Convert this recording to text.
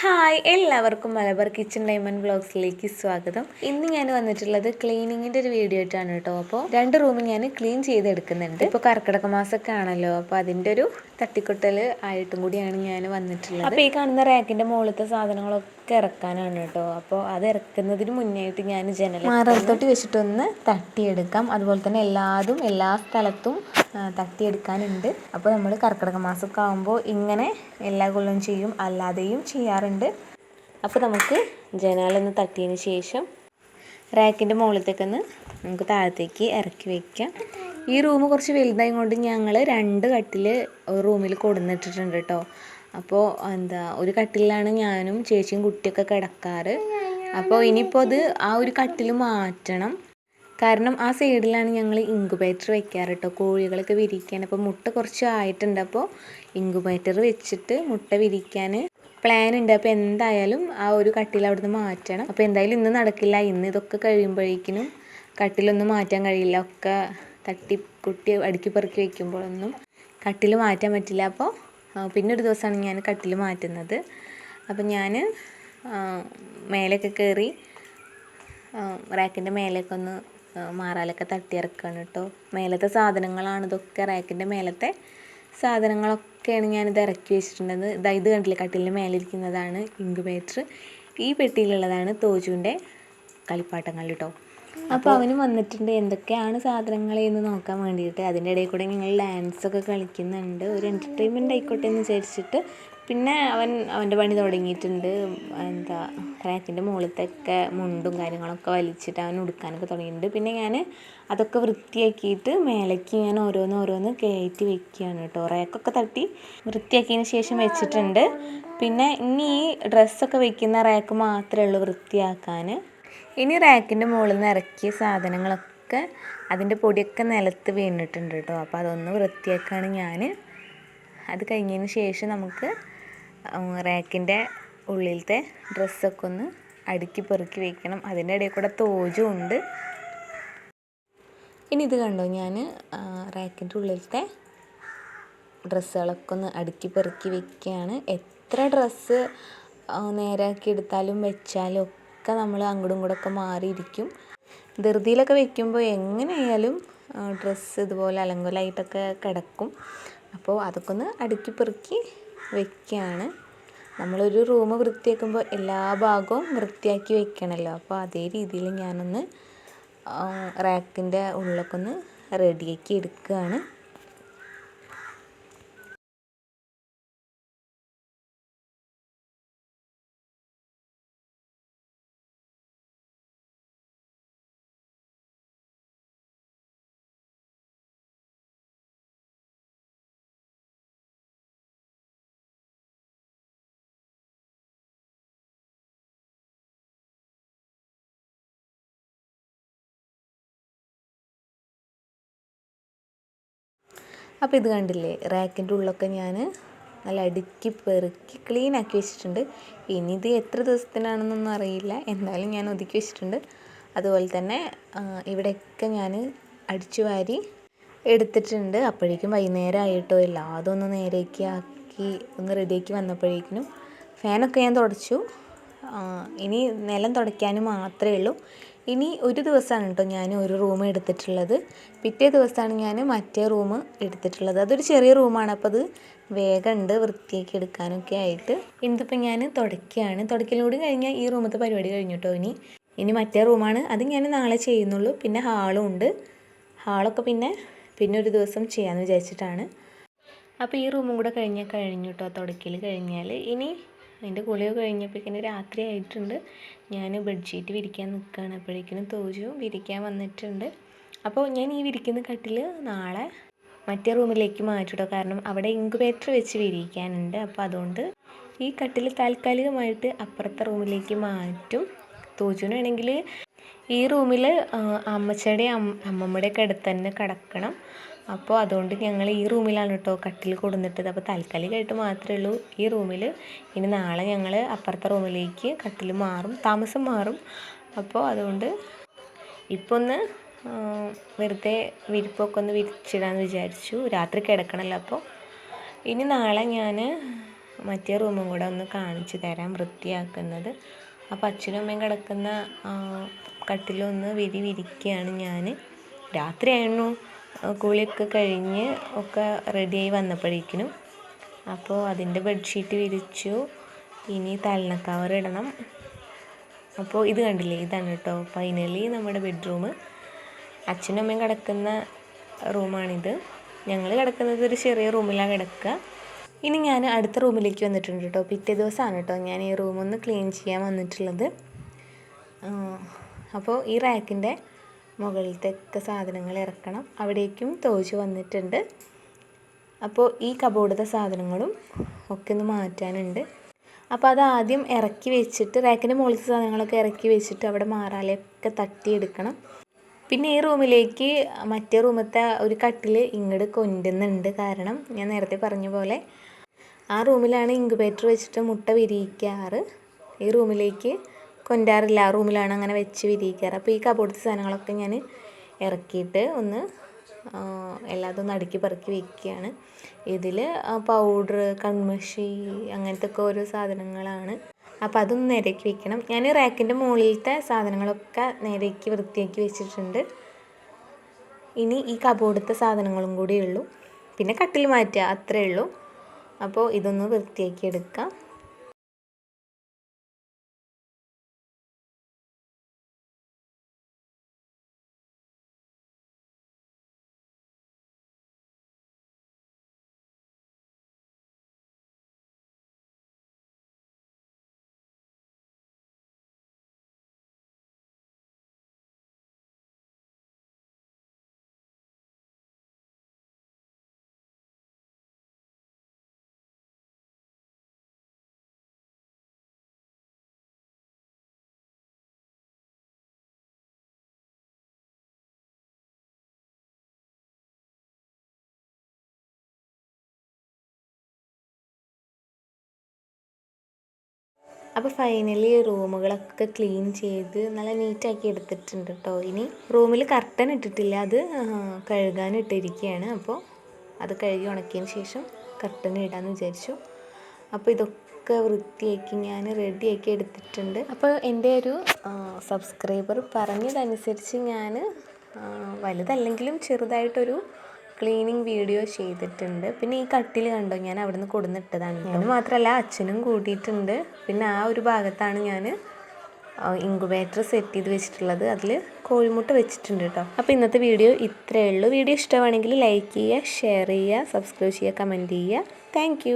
Hi എല്ലാവർക്കും Malabar kitchen diamond ബ്ലോഗ്സിലേക്ക് സ്വാഗതം. ഇന്ന് ഞാൻ വന്നിട്ടുള്ളത് ക്ലീനിങ്ങിന്റെ ഒരു വീഡിയോ ആയിട്ടാണ് കേട്ടോ. അപ്പോൾ രണ്ട് റൂം ഞാൻ ക്ലീൻ ചെയ്തെടുക്കുന്നുണ്ട്. ഇപ്പോൾ കർക്കിടക മാസമൊക്കെ ആണല്ലോ അപ്പോൾ അതിന്റെ ഒരു തട്ടിക്കൊട്ടൽ ആയിട്ടും കൂടിയാണ് ഞാൻ വന്നിട്ടുള്ളത്. അപ്പോൾ ഈ കാണുന്ന റാക്കിന്റെ മുകളിലത്തെ സാധനങ്ങളൊക്കെ ഇറക്കാനാണ് കേട്ടോ. അപ്പോൾ അത് ഇറക്കുന്നതിന് മുന്നേയായിട്ട് ഞാൻ ജനൽ മാറത്തൊട്ടി വെച്ചിട്ടൊന്ന് തട്ടിയെടുക്കാം. അതുപോലെ തന്നെ എല്ലാതും എല്ലാ സ്ഥലത്തും തട്ടിയെടുക്കാനുണ്ട്. അപ്പോൾ നമ്മൾ കർക്കിടക മാസമൊക്കെ ആകുമ്പോൾ ഇങ്ങനെ എല്ലാ കൊല്ലവും ചെയ്യും അല്ലാതെയും ചെയ്യാറുണ്ട്. അപ്പോൾ നമുക്ക് ജനാലൊന്ന് തട്ടിയതിന് ശേഷം റാക്കിന്റെ മുകളിലത്തേക്കൊന്ന് നമുക്ക് താഴത്തേക്ക് ഇറക്കി വയ്ക്കാം ഈ റൂം കുറച്ച് വലുതായത് കൊണ്ട് ഞങ്ങൾ രണ്ട് കട്ടിൽ റൂമിൽ കൊടുന്നിട്ടിട്ടുണ്ട് കേട്ടോ. അപ്പോൾ എന്താ ഒരു കട്ടിലാണ് ഞാനും ചേച്ചിയും കുട്ടിയൊക്കെ കിടക്കാറ്. അപ്പോൾ ഇനിയിപ്പോൾ അത് ആ ഒരു കട്ടിൽ മാറ്റണം. കാരണം ആ സൈഡിലാണ് ഞങ്ങൾ ഇൻക്യുബേറ്റർ വെക്കാറ് കേട്ടോ കോഴികളൊക്കെ വിരിക്കാൻ. അപ്പോൾ മുട്ട കുറച്ച് ആയിട്ടുണ്ട്. അപ്പോൾ ഇൻക്യുബേറ്റർ വെച്ചിട്ട് മുട്ട വിരിക്കാൻ പ്ലാൻ ഉണ്ട്. അപ്പോൾ എന്തായാലും ആ ഒരു കട്ടിൽ അവിടുന്ന് മാറ്റണം. അപ്പോൾ എന്തായാലും ഇന്ന് നടക്കില്ല. ഇന്ന് ഇതൊക്കെ കഴിയുമ്പോഴേക്കിനും കട്ടിലൊന്നും മാറ്റാൻ കഴിയില്ല. ഒക്കെ തട്ടി കുട്ടി അടുക്കി പെറുക്കി വെക്കുമ്പോഴൊന്നും കട്ടിൽ മാറ്റാൻ പറ്റില്ല. അപ്പോൾ പിന്നെ ഒരു ദിവസമാണ് ഞാൻ കട്ടിൽ മാറ്റുന്നത്. അപ്പം ഞാൻ മേലൊക്കെ കയറി റാക്കിന്റെ മേലേക്ക് ഒന്ന് മാറാലൊക്കെ തട്ടിയിറക്കുകയാണ് കേട്ടോ മേലത്തെ സാധനങ്ങളാണ് ഇതൊക്കെ റാക്കിന്റെ മേലത്തെ സാധനങ്ങളൊക്കെയാണ് ഞാനിത് ഇറക്കി വെച്ചിട്ടുള്ളത് ഇതാ ഇത് കണ്ടില്ലേ കട്ടിലിന്റെ മേലിരിക്കുന്നതാണ് ഇൻക്യുബേറ്റർ. ഈ പെട്ടിയിലുള്ളതാണ് തോജുവിന്റെ കളിപ്പാട്ടങ്ങൾ കേട്ടോ അപ്പോൾ അവന് വന്നിട്ടുണ്ട്. എന്തൊക്കെയാണ് സാധനങ്ങൾ എന്ന് നോക്കാൻ വേണ്ടിയിട്ട്. അതിന്റെ ഇടയിൽ കൂടെ ഞങ്ങൾ ഡാൻസ് ഒക്കെ കളിക്കുന്നുണ്ട്. ഒരു എന്റർടൈൻമെന്റ് ആയിക്കോട്ടെ എന്ന് വിചാരിച്ചിട്ട്. പിന്നെ അവൻ അവന്റെ പണി തുടങ്ങിയിട്ടുണ്ട്. എന്താ റാക്കിന്റെ മുകളിലത്തൊക്കെ മുണ്ടും കാര്യങ്ങളൊക്കെ വലിച്ചിട്ട് അവൻ ഉടുക്കാനൊക്കെ തുടങ്ങിയിട്ടുണ്ട്. പിന്നെ ഞാൻ അതൊക്കെ വൃത്തിയാക്കിയിട്ട് മേലേക്ക് ഞാൻ ഓരോന്ന് ഓരോന്ന് കയറ്റി വെക്കുകയാണ് കേട്ടോ. റാക്കൊക്കെ തട്ടി വൃത്തിയാക്കിയതിന് ശേഷം വെച്ചിട്ടുണ്ട്. പിന്നെ ഇനി ഈ ഡ്രസ്സൊക്കെ വെക്കുന്ന റാക്ക് മാത്രമേ ഉള്ളൂ വൃത്തിയാക്കാൻ. ഇനി റാക്കിന്റെ മുകളിൽ നിന്ന് ഇറക്കിയ സാധനങ്ങളൊക്കെ അതിന്റെ പൊടിയൊക്കെ നിലത്ത് വീണിട്ടുണ്ട് കേട്ടോ. അപ്പോൾ അതൊന്ന് വൃത്തിയാക്കുകയാണ് ഞാൻ അത് കഴിഞ്ഞതിന് ശേഷം നമുക്ക് റാക്കിന്റെ ഉള്ളിലത്തെ ഡ്രസ്സൊക്കെ ഒന്ന് അടുക്കി പെറുക്കി വെക്കണം. അതിന്റെ ഇടയിൽ കൂടെ തോജും ഉണ്ട്. ഇനി ഇത് കണ്ടോ ഞാൻ റാക്കിന്റെ ഉള്ളിലത്തെ ഡ്രസ്സുകളൊക്കെ ഒന്ന് അടുക്കി പെറുക്കി വെക്കുകയാണ്. എത്ര ഡ്രസ്സ് നേരാക്കി എടുത്താലും വെച്ചാലും ഒക്കെ നമ്മൾ അങ്ങോട്ടും ഇങ്ങോട്ടൊക്കെ മാറിയിരിക്കും. ധൃതിയിലൊക്കെ വെക്കുമ്പോൾ എങ്ങനെയായാലും ഡ്രസ്സ് ഇതുപോലെ അലങ്കോലായിട്ടൊക്കെ കിടക്കും. അപ്പോൾ അതൊക്കെ ഒന്ന് അടുക്കി പെറുക്കി വെക്കുകയാണ് നമ്മളൊരു റൂം വൃത്തിയാക്കുമ്പോൾ എല്ലാ ഭാഗവും വൃത്തിയാക്കി വെക്കണമല്ലോ അപ്പോൾ അതേ രീതിയിൽ ഞാനൊന്ന് റാക്കിന്റെ ഉള്ളിലൊക്കെ ഒന്ന് റെഡിയാക്കി എടുക്കുകയാണ് അപ്പോൾ ഇത് കണ്ടില്ലേ? റാക്കിന്റെ ഉള്ളൊക്കെ ഞാൻ നല്ല അടുക്കി പെറുക്കി ക്ലീൻ ആക്കി വെച്ചിട്ടുണ്ട്. ഇനി ഇത് എത്ര ദിവസത്തിനാണെന്നൊന്നും അറിയില്ല. എന്തായാലും ഞാൻ ഒതുക്കി വെച്ചിട്ടുണ്ട്. അതുപോലെ തന്നെ ഇവിടെയൊക്കെ ഞാൻ അടിച്ചു വാരി എടുത്തിട്ടുണ്ട്. അപ്പോഴേക്കും വൈകുന്നേരം ആയിട്ടോ ഇല്ല അതൊന്ന് നേരേക്ക് ആക്കി ഒന്ന് റെഡിയാക്കി വന്നപ്പോഴേക്കിനും ഫാനൊക്കെ ഞാൻ തുടച്ചു. ഇനി നിലം തുടയ്ക്കാനും മാത്രമേ ഉള്ളൂ. ഇനി ഒരു ദിവസമാണ് കേട്ടോ ഞാൻ ഒരു റൂം എടുത്തിട്ടുള്ളത്. പിറ്റേ ദിവസമാണ് ഞാൻ മറ്റേ റൂം എടുത്തിട്ടുള്ളത്. അതൊരു ചെറിയ റൂമാണ് അപ്പോൾ അത് വേഗം ഉണ്ട് വൃത്തിയാക്കി എടുക്കാനൊക്കെ ആയിട്ട്. ഇന്നിപ്പോൾ ഞാൻ തുടയ്ക്കുകയാണ്. തുടക്കലൂടെ കഴിഞ്ഞാൽ ഈ റൂമത്തെ പരിപാടി കഴിഞ്ഞു കേട്ടോ ഇനി. ഇനി മറ്റേ റൂമാണ് അത് ഞാൻ നാളെ ചെയ്യുന്നുള്ളൂ. പിന്നെ ഹാളും ഉണ്ട്. ഹാളൊക്കെ പിന്നെ പിന്നെ ഒരു ദിവസം ചെയ്യാമെന്ന് വിചാരിച്ചിട്ടാണ്. അപ്പോൾ ഈ റൂമും കൂടെ കഴിഞ്ഞാൽ കഴിഞ്ഞു കേട്ടോ. തുടയ്ക്കൽ കഴിഞ്ഞാൽ ഇനി അതിന്റെ കുളിയൊക്കെ കഴിഞ്ഞപ്പോഴേക്കിനും രാത്രി ആയിട്ടുണ്ട്. ഞാൻ ബെഡ്ഷീറ്റ് വിരിക്കാൻ നിൽക്കുകയാണ്. അപ്പോഴേക്കിനും തോജു വിരിക്കാൻ വന്നിട്ടുണ്ട്. അപ്പോൾ ഞാൻ ഈ വിരിക്കുന്ന കട്ടിൽ നാളെ മറ്റേ റൂമിലേക്ക് മാറ്റിട്ടോ കാരണം അവിടെ ഇൻക്യുബേറ്റർ വെച്ച് വിരിക്കാനുണ്ട് അപ്പോൾ അതുകൊണ്ട് ഈ കട്ടിൽ താൽക്കാലികമായിട്ട് അപ്പുറത്തെ റൂമിലേക്ക് മാറ്റും. തോജുനാണെങ്കിൽ ഈ റൂമിൽ അമ്മച്ചയുടെയും അമ്മ അമ്മമ്മയുടെയൊക്കെ അടുത്ത് തന്നെ കിടക്കണം. അപ്പോൾ അതുകൊണ്ട് ഞങ്ങൾ ഈ റൂമിലാണ് കേട്ടോ കട്ടിൽ കൊടുന്നിട്ടത്. അപ്പോൾ താൽക്കാലികമായിട്ട് മാത്രമേ ഉള്ളൂ ഈ റൂമിൽ ഇനി നാളെ ഞങ്ങൾ അപ്പുറത്തെ റൂമിലേക്ക് കട്ടിൽ മാറും താമസം മാറും. അപ്പോൾ അതുകൊണ്ട് ഇപ്പോൾ ഒന്ന് വെറുതെ വിരിപ്പൊക്കെ ഒന്ന് വിരിച്ചിടാമെന്ന് വിചാരിച്ചു. രാത്രി കിടക്കണമല്ലോ അപ്പോൾ ഇനി നാളെ ഞാൻ മറ്റേ റൂമും കൂടെ ഒന്ന് കാണിച്ചു തരാം വൃത്തിയാക്കുന്നത്. അപ്പോൾ അച്ഛനും അമ്മയും കിടക്കുന്ന കട്ടിലൊന്ന് വിരി വിരിക്കുകയാണ് ഞാൻ രാത്രിയായിരുന്നു? കുളിയൊക്കെ കഴിഞ്ഞ് ഒക്കെ റെഡിയായി വന്നപ്പോഴേക്കിനും അപ്പോൾ അതിന്റെ ബെഡ്ഷീറ്റ് വിരിച്ചു. ഇനി തലനക്കവർ ഇടണം. അപ്പോൾ ഇത് കണ്ടില്ലേ? ഇതാണ് കേട്ടോ. ഫൈനലി നമ്മുടെ ബെഡ്റൂം അച്ഛനും അമ്മയും കിടക്കുന്ന റൂമാണിത് ഞങ്ങൾ കിടക്കുന്നത് ഒരു ചെറിയ റൂമിലാണ് കിടക്കുക. ഇനി ഞാൻ അടുത്ത റൂമിലേക്ക് വന്നിട്ടുണ്ട് കേട്ടോ. പിറ്റേ ദിവസമാണ് കേട്ടോ ഞാൻ ഈ റൂമൊന്ന് ക്ലീൻ ചെയ്യാൻ വന്നിട്ടുള്ളത്. അപ്പോൾ ഈ റാക്കിന്റെ മുകളിലത്തെയൊക്കെ സാധനങ്ങൾ ഇറക്കണം. അവിടേക്കും തോച്ച് വന്നിട്ടുണ്ട്. അപ്പോൾ ഈ കബോർഡത്തെ സാധനങ്ങളും ഒക്കെ ഒന്ന് മാറ്റാനുണ്ട്. അപ്പോൾ അത് ആദ്യം ഇറക്കി വെച്ചിട്ട് റാക്കിന്റെ മുകളിലത്തെ സാധനങ്ങളൊക്കെ ഇറക്കി വെച്ചിട്ട് അവിടെ മാറാലയൊക്കെ തട്ടിയെടുക്കണം. പിന്നെ ഈ റൂമിലേക്ക് മറ്റേ റൂമത്തെ ഒരു കട്ടിൽ ഇങ്ങോട്ട് കൊണ്ടുന്നുണ്ട് കാരണം ഞാൻ നേരത്തെ പറഞ്ഞ പോലെ ആ റൂമിലാണ് ഇൻക്യുബേറ്റർ വെച്ചിട്ട് മുട്ട വിരിയിക്കാറ്. ഈ റൂമിലേക്ക് കൊണ്ടാറില്ല. ആ റൂമിലാണ് അങ്ങനെ വെച്ച് വിരിയിക്കാറ്. അപ്പോൾ ഈ കബോർഡത്തെ സാധനങ്ങളൊക്കെ ഞാൻ ഇറക്കിയിട്ട് ഒന്ന് എല്ലാതും ഒന്ന് അടുക്കി പറക്കി വയ്ക്കുകയാണ് ഇതിൽ പൗഡർ കൺമഷി അങ്ങനത്തെ ഒക്കെ ഓരോ സാധനങ്ങളാണ്. അപ്പോൾ അതൊന്ന് നിരക്കി വെക്കണം. ഞാൻ റാക്കിന്റെ മുകളിലത്തെ സാധനങ്ങളൊക്കെ നിരക്കി വൃത്തിയാക്കി വെച്ചിട്ടുണ്ട്. ഇനി ഈ കബോർഡത്തെ സാധനങ്ങളും കൂടി ഉള്ളൂ. പിന്നെ കട്ടിൽ മാറ്റുക അത്രയേ ഉള്ളൂ. അപ്പോൾ ഇതൊന്ന് വൃത്തിയാക്കി എടുക്കാം. അപ്പോൾ ഫൈനലി റൂമുകളൊക്കെ ക്ലീൻ ചെയ്ത് നല്ല നീറ്റാക്കി എടുത്തിട്ടുണ്ട് കേട്ടോ ഇനി റൂമിൽ കർട്ടൻ ഇട്ടിട്ടില്ല. അത് കഴുകാൻ ഇട്ടിരിക്കുകയാണ് അപ്പോൾ അത് കഴുകി ഉണക്കിയതിന് ശേഷം കർട്ടൻ ഇടാമെന്ന് വിചാരിച്ചു. അപ്പോൾ ഇതൊക്കെ വൃത്തിയാക്കി ഞാൻ റെഡിയാക്കി എടുത്തിട്ടുണ്ട്. അപ്പോൾ എന്റെ ഒരു സബ്സ്ക്രൈബർ പറഞ്ഞതനുസരിച്ച് ഞാൻ വലുതല്ലെങ്കിലും ചെറുതായിട്ടൊരു ക്ലീനിങ് വീഡിയോ ചെയ്തിട്ടുണ്ട്. പിന്നെ ഈ കട്ടിൽ കണ്ടോ? ഞാൻ അവിടുന്ന് കൊടുന്നിട്ടതാണ് അത് മാത്രമല്ല അച്ഛനും കൂട്ടിയിട്ടുണ്ട്. പിന്നെ ആ ഒരു ഭാഗത്താണ് ഞാൻ ഇൻക്യുബേറ്റർ സെറ്റ് ചെയ്ത് വെച്ചിട്ടുള്ളത്. അതിൽ കോഴിമുട്ട വെച്ചിട്ടുണ്ട് കേട്ടോ. അപ്പോൾ ഇന്നത്തെ വീഡിയോ ഇത്രയേ ഉള്ളൂ. വീഡിയോ ഇഷ്ടമാണെങ്കിൽ ലൈക്ക് ചെയ്യുക ഷെയർ ചെയ്യുക സബ്സ്ക്രൈബ് ചെയ്യുക കമന്റ് ചെയ്യുക. താങ്ക്